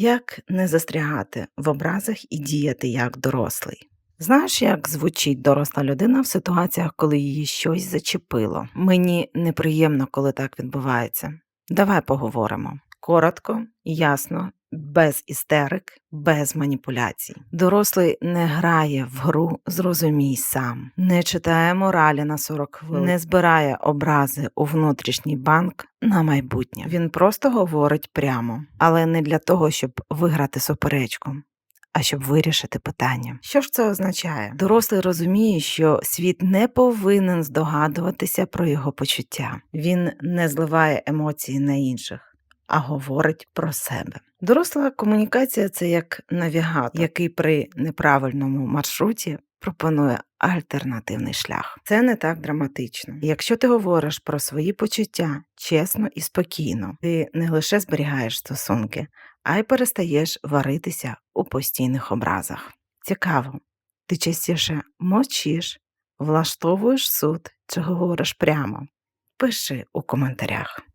Як не застрягати в образах і діяти як дорослий? Знаєш, як звучить доросла людина в ситуаціях, коли її щось зачепило? Мені неприємно, коли так відбувається. Давай поговоримо. Коротко, ясно, без істерик, без маніпуляцій. Дорослий не грає в гру зрозумій сам, не читає моралі на 40 хвилин, не збирає образи у внутрішній банк на майбутнє. Він просто говорить прямо, але не для того, щоб виграти суперечку. А щоб вирішити питання. Що ж це означає? Дорослий розуміє, що світ не повинен здогадуватися про його почуття. Він не зливає емоції на інших а говорить про себе. Доросла комунікація це як навігатор, який при неправильному маршруті пропонує альтернативний шлях. Це не так драматично. Якщо ти говориш про свої почуття чесно і спокійно, ти не лише зберігаєш стосунки, а й перестаєш варитися у постійних образах. Цікаво, ти частіше мовчиш, влаштовуєш суд чи говориш прямо. Пиши у коментарях.